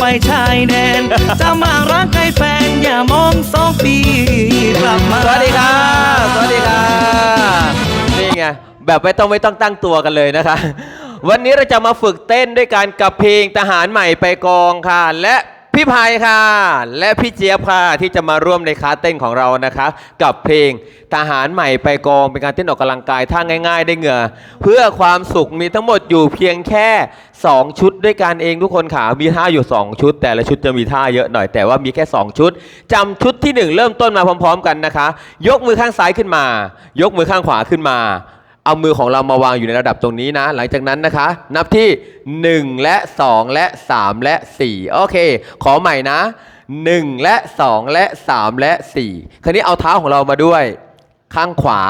ไปชายแดน จะมารักใครแฟน อย่ามองสองปีกลับมา สวัสดีครับ สวัสดีครับนี่ไง แบบไม่ต้องไม่ต้องตั้งตัวกันเลยนะคะ วันนี้เราจะมาฝึกเต้นด้วยการกับเพลงทหารใหม่ไปกองค่ะ และ พี่ภัยค่ะ และพี่เจี๊ยบค่ะที่จะมาร่วมในคาเต้นของเรานะคะ กับเพลงทหารใหม่ไปกองเป็นการเต้นออกกำลังกายท่าง่าย ๆ ได้เหงื่อ เพื่อความสุขมีทั้งหมดอยู่เพียงแค่ 2 ชุดด้วยกันเองทุกคนค่ะมีท่าอยู่ 2 ชุด แต่ละชุดจะมีท่าเยอะหน่อยแต่ว่ามีแค่ 2 ชุดจำชุดที่ 1 เริ่มต้นมาพร้อม ๆ กันนะคะ ยกมือข้างซ้ายขึ้นมา ยกมือข้างขวาขึ้นมา เอามือของเรามาวางอยู่ในระดับตรงนี้นะ หลังจากนั้นนะคะ นับที่ 1 และ 2 และ 3 และ 4 โอเค ขอใหม่นะ 1 และ 2 และ 3 และ 4 คราวนี้เอาเท้าของเรามาด้วย ข้างขวา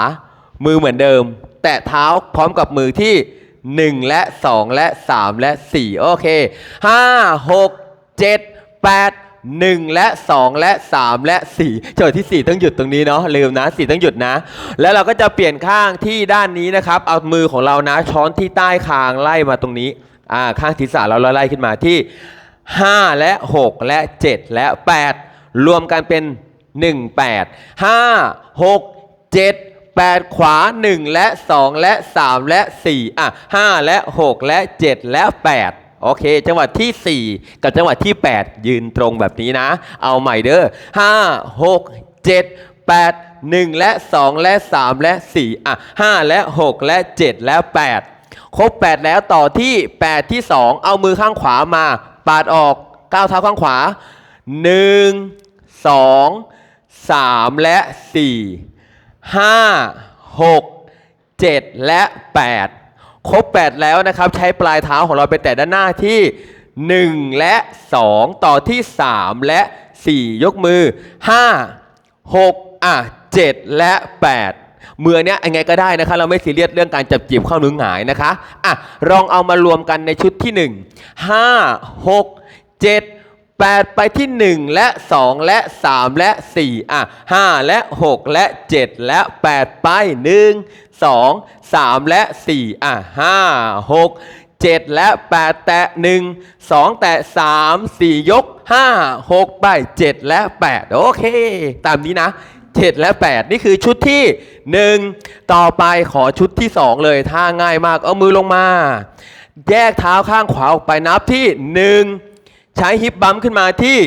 มือเหมือนเดิม แตะเท้าพร้อมกับมือที่ 1 และ 2 และ 3 และ 4 โอเค 5 6 7 8 1 และ 2 และ 3 และ 4 โจทย์ที่ 4 ต้องหยุดตรงนี้เนาะลืมนะ 4 ต้องหยุดนะ แล้วเราก็จะเปลี่ยนข้างที่ด้านนี้นะครับ เอามือของเรานะช้อนที่ใต้คางไล่มาตรงนี้อ่าข้างศีรษะเราไล่ขึ้นมาที่ 5 และ 6 และ 7 และ 8 รวมกันเป็น 1 8 5 6 7 8 ขวา 1 และ 2 และ 3 และ 4 อะ 5 และ 6 และ 7 และ 8 โอเค จังหวัดที่ 4 กับจังหวัดที่ 8 ยืนตรงแบบนี้นะ เอาใหม่เด้อ5 6 7 8 1 และ 2 และ 3 และ 4 อะ 5 และ 6 และ 7 และ 8 ครบ 8 แล้วต่อที่ 8 ที่ 2 เอามือข้างขวามา ปาดออกก้าวเท้าข้างขวา 1 2 3 และ 4 5 6 7 และ 8 ครบ 8 แล้วนะครับ ใช้ปลายเท้าของเราไปแตะด้านหน้าที่ 1 และ 2 ต่อที่ 3 และ 4 ยกมือ 5 6 อะ 7 และ 8 มือเนี้ยยังไงก็ได้นะคะ เราไม่ซีเรียสเรื่องการจับจีบเข้าหรือหงายนะคะ อะ ลองเอามารวมกันในชุดที่ 1 5 6 7 8 ไปที่ 1 และ 2 และ 3 และ 4 อะ 5 และ 6 และ 7 และ 8 ไป 1 2 3 และ 4 อะ 5 6 7 และ 8 แตะ 1 2 แตะ 3 4 ยก 5 6 ไป 7 และ 8 โอเค ตามนี้นะ 7 และ 8 นี่คือชุดที่ 1 ต่อไปขอชุดที่ 2 เลยท่าง่ายมากเอามือลงมา แยกเท้าข้างขวาออกไปนับที่ 1 ใช้ฮิปบัมป์ขึ้นมาที่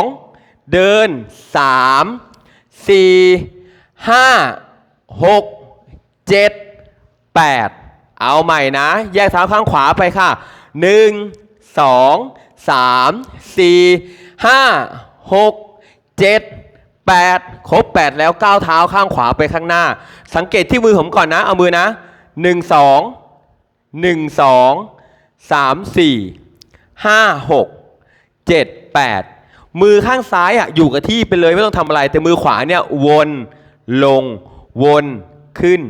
2 เดิน 3 4 5 6 7 8 เอาใหม่นะ แยกเท้าข้างขวาไปค่ะ 1 2 3 4 5 6 7 8 ครบ 8 แล้วก้าวเท้าข้างขวาไปข้างหน้า สังเกตที่มือผมก่อนนะ เอามือนะ 1 2 1 2 3 4 5 6 7 8 มือข้างซ้ายอะอยู่กับที่ไปเลยไม่ต้องทำอะไร แต่มือขวาเนี่ยวนลงวนขึ้น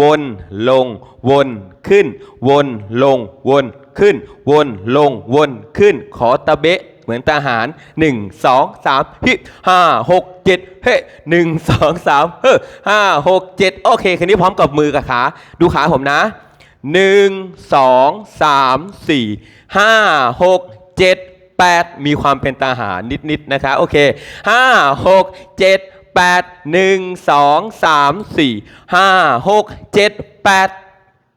วนลง วนขึ้น วนลง วนขึ้น วนลง วนขึ้น ขอตะเบะเหมือนทหาร 1 2 3ฮิห้าหกเจ็ดเฮ้หนึ่งสองสามเฮ้ห้าหกเจ็ดโอเคคันนี้พร้อมกับมือกับขา ดูขาผมนะหนึ่งสองสามสี่ห้าหกเจ็ดแปดมีความเป็นทหารนิดๆนะคะ โอเคห้าห กเจ็ดแปดหนึ่งสองสามสี่ห้าหกเจ็ดแปด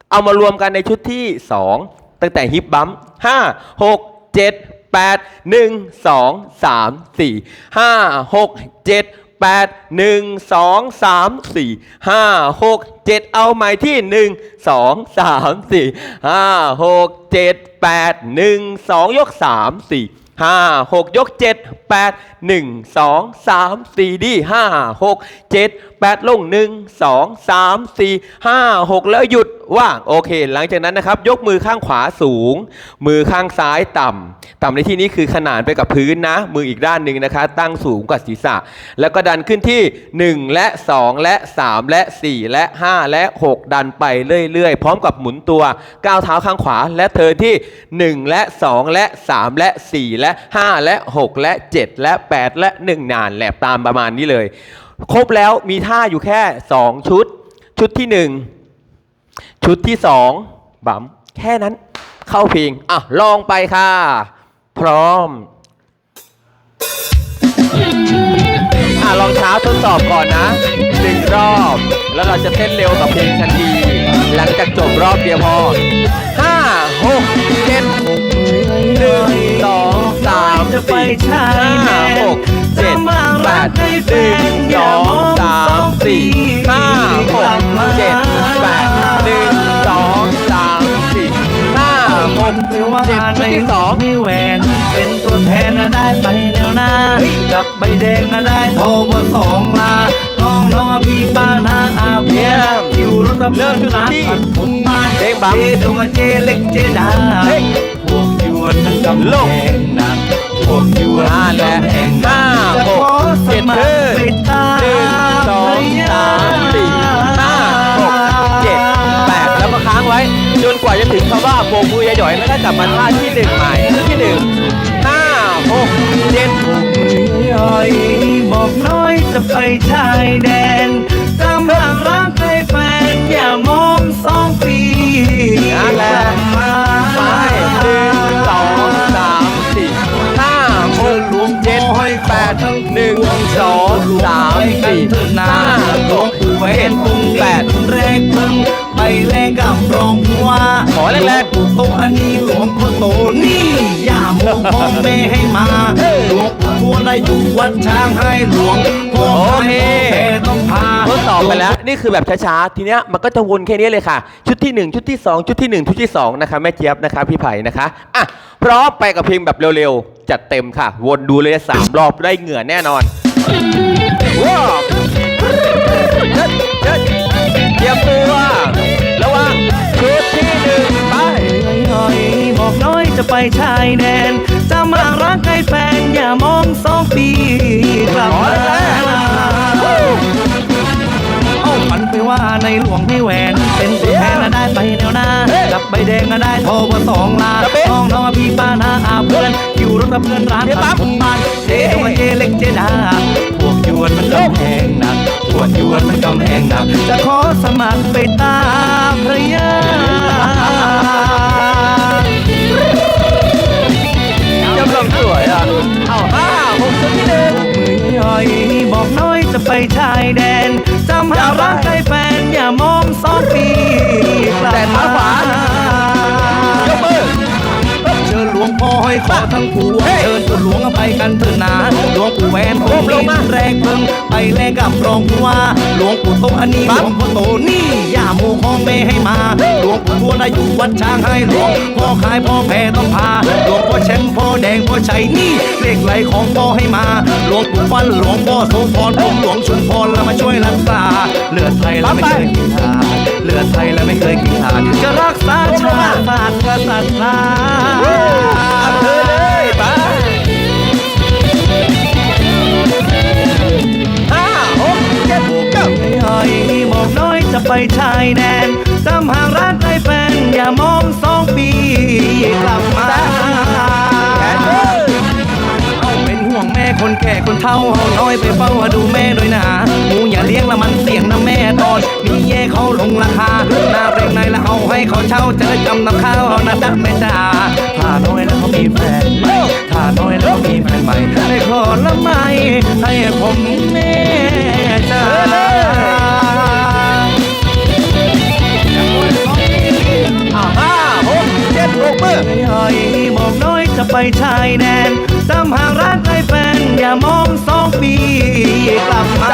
เอามารวมกันในชุดที่สองตั้งแต่ฮิปบัมห้าหกเจ็ดแปดหนึ่งสองสามสี่ห้าหกเจ็ดแปดหนึ่งสองสามสี่ห้าหกเจ็ดเอาใหม่ที่หนึ่งสองสามสี่ห้าหกเจ็ดแปดหนึ่งสองยกสามสี่ ห้าหกยกเจ็ดแปดหนึ่งสองสามสี่ดีห้าหกเจ็ดแปดลงหนึ่งสองสามสี่ห้าหกแล้วหยุดว่างโอเค หลังจากนั้นนะครับ ยกมือข้างขวาสูง มือข้างซ้ายต่ำต่ำในที่นี้คือขนานไปกับพื้นนะ มืออีกด้านหนึ่งนะคะ ตั้งสูงกว่าศีรษะ แล้วก็ดันขึ้นที่ 1 และ 2 และ 3 และ 4 และ 5 และ 6 ดันไปเรื่อยๆ พร้อมกับหมุนตัวก้าวเท้าข้างขวา และเธอที่ 1 และ 2 และ 3 และ 4 และ 5 และ 6 และ 7 และ 8 และ 1 นานแหลบตามประมาณนี้เลย ครบแล้วมีท่าอยู่แค่ 2 ชุด ชุดที่ 1 ชุดที่ 2บัมแค่นั้นเข้าเพลงอะลองไปค่ะ พร้อมอะลองเช้าทดสอบก่อนนะหนึ่งรอบ แล้วเราจะเต้นเร็วกับเพลงทันที หลังจากจบรอบเดียวพอห้าหกเจ็ดหนึ่งสองามจะไปสี่ชายแดห้านหกเจ็ดจะมาแปรัดกให้หแฟนึ่งนสองสามสี่ห้าหกเจ็ดแปดหนึ่งสองสามสี่ห้าหกเจ็ดชุดในที่สองให้แหวนเป็นตัวแทนได้ไปแนวหน้ากับใบแดงน่ะได้โทรมาสองลาน้องน้องพี่ป้าน้าอาเพียอยู่รถกับเลิศร้านผัดผมมาเพลงบัมเจ๊ดมาเจ๊เล็กเจ๊ดาเฮ้ยพวกยวนทั้งกำแพงนัก พวกยวนนั่นแหละห้าหกเจ็ดมัคขึ้รนไปตามหนึ่งสองสามสี่ห้าหกเจ็ดแปดแล้วก็ค้างไว้จนกว่าจะถึงคำว่าโบกมือหย่อยๆแล้วก็กลับมาท่าที่หนึ่งใหม่ที่หนึ่งห้าหกเจ็ดย่อยบอกน้อยจะไปชายแดนตามหารักให้แฟนอย่ามองสองปีนั่นแหละมาไปหนึ่งสองสามสี่ห้า รวมเจ็ดแปดหนึ่งสองสามสี่ห้าหกแหวเจ็นดปุ่งแปดแรกเพิ่งไปแลกกับรองว่าขอแรกๆหลวงปู่โอันนี้หลวงพ่อโตนี่อย่ามองพ่อแม่ให้มาหลวง ปู่ทวดได้อยู่วัดช้างให้หลวงพ่อโอเคแม่ต้องพา ทดสอบไปแล้วนี่คือแบบช้าๆ ทีเนี้ยมันก็จะวนแค่นี้เลยค่ะ ชุดที่ 1 ชุดที่ 2 ชุดที่ 1 ชุดที่ 2 นะคะแม่เจี๊ยบนะคะพี่ไผ่นะคะอะพร้อมไปกับเพลงแบบเร็วๆ จัดเต็มค่ะ วนดูเลยสามรอบได้เหงื่อแน่นอนว้าวเจ็ดเจ็ดเตรียมตัวระวังชุดที่หนึ่งไปน้อยบอกน้อยจะไปชายแดน ใบแดงน่ะได้โทรมาสองลาน้องน้องพี่ป้านาอาเพื่อนอยู่รถกับเพื่อนร้านตัดผมบ้านเจ๊ดวเจเล็กเจดาพวกยวนมันกำแพงหนักพวกยวนมันกำแพงหนัก จะขอสมัครไปตามภรรยากำลังสวยอะเอาห้าหกชุดที่หนึ่งมือย่อยบอกน้อยจะไปชายแดนจำหารักให้แฟนอย่ามองสองปีกลับแต่เท้า ขอทั้งผัวเชิญตัวหลวงไปกันเถิดนาหลวงปู่แหวนองค์นี้แรกเพิ่งไปแลกกับรองผู้ว่าหลวงปู่โตอันนี้หลวงพ่อโตนี่ย่าโมของแม่ให้มาหลวงปู่ทวดได้อยู่วัดช้างให้หลวงพ่อขายพ่อแพ้ต้องพาหลวงพ่อแชมป์พ่อแดงพ่อชัยนี่เลขไหลของพ่อให้มาหลวงปู่ฟันหลวงพ่อโสธรผมหลวงชุมพรแล้วมาช่วยรักษาเลือดไทยแล้วไม่เคยกินทานเลือดไทยแล้วไม่เคยกินทานจะรักษาชาติศาสตร์กษัตริย์ อยจะไปชายแดนจำหางรักให้แฟน อย่ามองสองปีกลับมาแขนมือเอเป็นห่วงแม่คนแก่คนเฒ่าเอาน้อยไปเฝ้าดูแม่ด้วยนะหมูอย่าเลี้ยงละมันเสี่ยงนะแม่ตอนมีแย่เขาลงราคาหน้าเรงในละเอาให้เขาเช่าจะได้จำนำข้าวเอานะจ๊ะแม่จ๋าถ้าน้อยแล้วเขามีแฟนใหม่ถ้าน้อยแล้วเขามีแฟนใหม่ให้ขอละไม่ให้ผมแม่จ๋า ย่อยบอกน้อยจะไปชายแดนจำหางรักให้แฟน อย่ามองสองปีกลับมา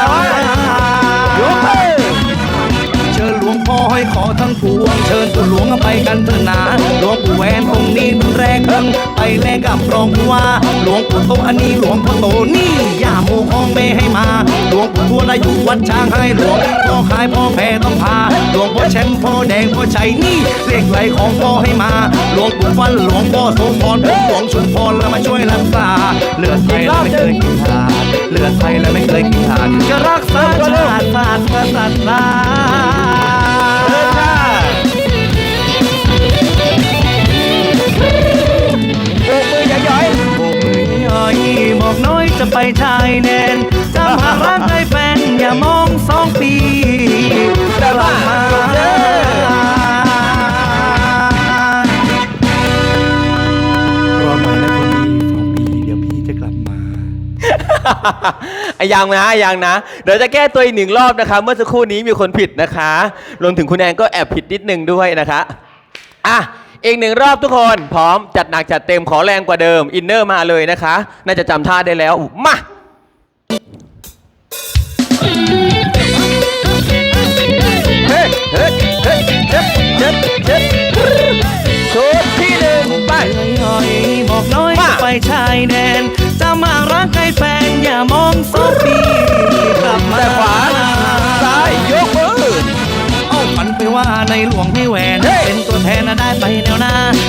ขอทั้งพวงเชิญตัวหลวงไปกันเถิดนาหลวงปู่แหวนองค์นี้แรกเพิ่งไปแลกกับรองว่า หลวงปู่โตอันนี้หลวงพ่อโตนี่ย่าโมของแม่ให้มา หลวงปู่ทวดได้อยู่วัดช้างให้หลวงพ่อขายพ่อแพ้ต้องพา หลวงพ่อแชมป์พ่อแดงพ่อชัยนี่เลขไหลของพ่อให้มา หลวงปู่ฟันหลวงพ่อโสธรหลวงชุมพรแล้วมาช่วยรักษาเลือดไทยแล้วไม่เคยกินทานเลือดไทยแล้วไม่เคยกินทานจะรักษาชาติศาสตร์กษัตริ ชายแดนจำหารักได้แฟนอย่ามองสองปีกลับมาไอยังนะยังนะ เดี๋ยวจะแก้ตัวอีกหนึ่งรอบนะคะ เมื่อสักครู่นี้มีคนผิดนะคะ รวมถึงคุณแอนก็แอบผิดนิดนึงด้วยนะคะ อะ อีกหนึ่งรอบทุกคน พร้อมจัดหนักจัดเต็มขอแรงกว่าเดิม อินเนอร์มาเลยนะคะ น่าจะจำท่าได้แล้ว มา เฮ้ยเฮ้ยเฮ้ยเจ็บเจ็บเจ็บชุดที่หนึ่งไปหน่อยๆบอกน้อยมาไปชายแดน จะมารักใครแฟนอย่ามองสองปีกลับมาแต่ขวา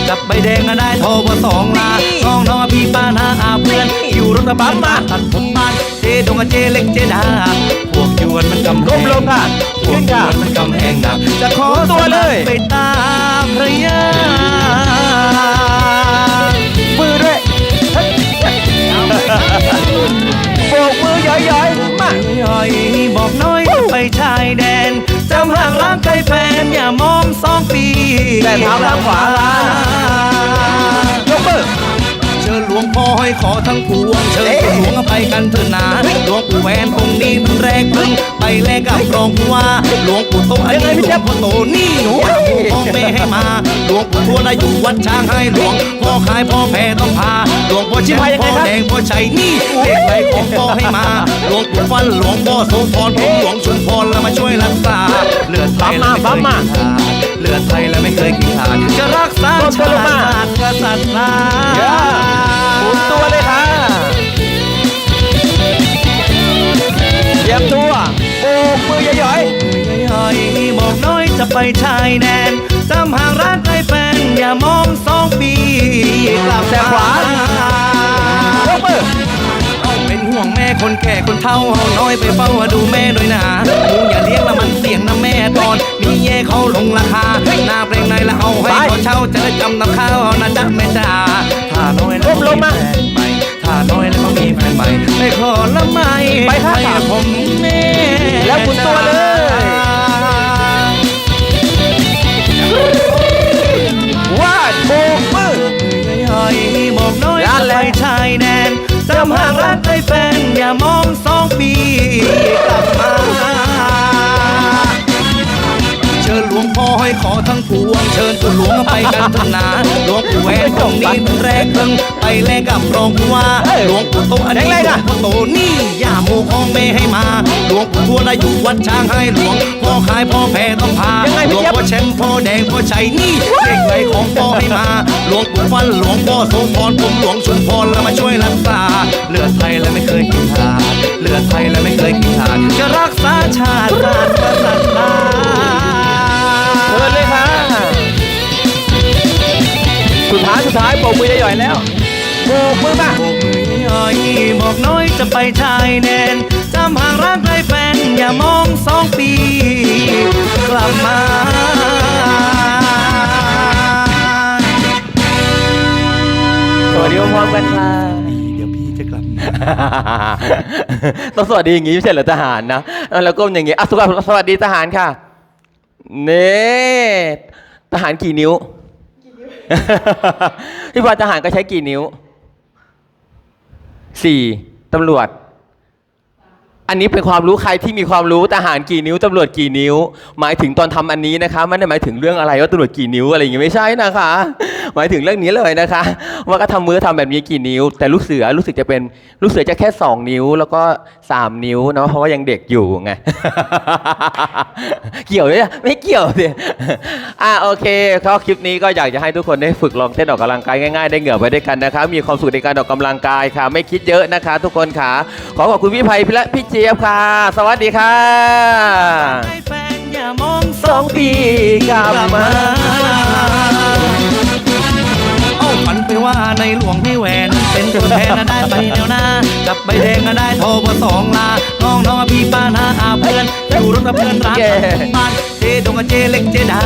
กับใบแดงน่ะได้โทรมาสองลาน้องน้องพี่ป้านาอาเพื่อนอยู่รถบัสมาตัดผมบ้านเจดงกับเจเล็กเจดาพวกยวนมันกำแพก้มงลงค่ะพวขึ้กนยค่ะวนมันกำแพงหนักจะขอตัวเลยไปตามพระยามือด้วยเฮ้ยโบกมือย้อยๆมาย่อยบอกน้อยไปชายแดนจำห่างรักใครแฟนอย่ามองสองปีแต่เท้าข้างขวา ชิญหลวงพ่อให้ขอทั้งพวงเชิญเอ๊ะหลวงไปกันเถิดนาหลวงปู่แหวนองค์นี้มันแรกพึ่งไปแลกกับรองผู้ว่าหลวงปู่โตอันนี้หลวงพ่อโตนี่หนูพ่อแม่ให้มาหลวงปู่ทวดได้อยู่วัดช้างให้หลวงพ่อขายพ่อแพ้ต้องพาหลวงพ่อชิพายพ่อแดงพ่อชัยนี่เด็กไรของพ่อให้มาหลวงปู่ฟันหลวงพ่อโสธรผมหลวงชุมพรแล้วมาช่วยรักษาเลือดไทยแล้วไม่เคยกินขาดเลือดไทยแล้วไม่เคยกินขาดจะรักษาชาติกษัตริย์ ลาย่าหมุนตัวเลยค่ะเตรียมตัวโบกมือย้อยย่อยๆบอกน้อยจะไปชายแดนจำห่างรักใครแฟนอย่ามองสองปีกลับแต่ขวาๆยกมือเอาเป็น ห่วงแม่คนแก่คนเฒ่าเอาน้อยไปเฝ้าดูแม่หน่อยนะหมูอย่าเลี้ยงละมันเสี่ยงนะแม่ตอนมีแย่เขาลงราคาหน้าเปลงในละเอาให้ไปเขาเช่าจะได้จำนำข้าวนะจ๊ะแม่จ๋าถ้าน้อยแล้วก้มลงมาแฟนใหม่ถ้าน้อยแล้วเขามีแฟนใหม่ไม่ขอละไม่ไปข้างหลังให้ผมแน่แล้วคุณ มองสองปีกลับมา เชิญหลวงพ่อให้ขอทั้งพวง เชิญปู่หลวงไปกันเถอะนะหลวงปู่แหวนตรงนี้มันแรกเพิ่งไปแลกกับรองผู้ว่าเฮ้ยหลวงปู่โตอันนี้แรงๆหลอะวงพ่อโตนี่ย่าโมของแม่ให้มาหล วงปู่ทวดได้อยู่วัดช้างให้หลวง พ่อขายพ่อแพ้ต้องพายังไงหลพี่วงเจี๊ยบพ่อแชมป์พ่อแดงพ่อชัยนี่เด็กไรของพ่อให้มา หลวงปู่ฟันหลวงพ่อโสธรผมหลวงชุมพรแล้วมาช่วยรักษาเลือดไทยแล้วไม่เคยกินขาดเลือดไทยแล้วไม่เคยกินขาดจะรักษาชาติศาสตร์กษัตริย์ลาเชิญเลยค่ะสุดท้ายสุดท้ายโบกมือย้อยๆแล้วโบกมือมาโบกมือย่อยๆบอกน้อยจะไปชายแดน มองสองปี กลับมาสวัสดีพร้อมๆกันค่ะเดี๋ยวพี่จะกลับมาต้องสวัสดีอย่างงี้ไม่ใช่เหรอทหารนะแล้วก้มอย่างงี้อะสวัสดีสวัสดีทหารค่ะเนี่ทหารกี่นิ้ว พี่พลอยทหารก็ใช้กี่นิ้วสี่ตำรวจ อันนี้เป็นความรู้ใครที่มีความรู้ทหารกี่นิ้วตำรวจกี่นิ้ว หมายถึงตอนทำอันนี้นะคะไม่ได้หมายถึงเรื่องอะไรว่าตำรวจกี่นิ้วอะไรอย่างงี้ไม่ใช่นะคะ หมายถึงเรื่องนี้เลยนะคะ ว่าก็ทำมือทำแบบนี้กี่นิ้ว แต่ลูกเสือรู้สึกจะเป็นลูกเสือจะแค่ 2 นิ้วแล้วก็ 3 นิ้วเนาะเพราะว่ายังเด็กอยู่ไงเกี่ยวเลยไม่เกี่ยวสิอะโอเคก็คลิปนี้ก็อยากจะให้ทุกคนได้ฝึกลองเต้นออกกำลังกายง่ายๆได้เหงื่อไปด้วยกันนะคะมีความสุขในการออกกำลังกายค่ะ ไม่คิดเยอะนะคะ ทุกคนค่ะขอขอบคุณพี่ไพและพี่เจยบค่ะ สวัสดีค่ะให้แฟนอย่ามองสสอองงปีกลับมาเอาฝันไปว่าในหลวงให้แหวนเป็นตัวแทนน่ะได้ไปแนวหน้ากับใบแดงก็ได้โทรมาสองลาน้องน้องพี่ป้านาอาเพื่อนอยู่รถกับเพื่อนรักแกบ้านเจดงกับเจเล็กเจดา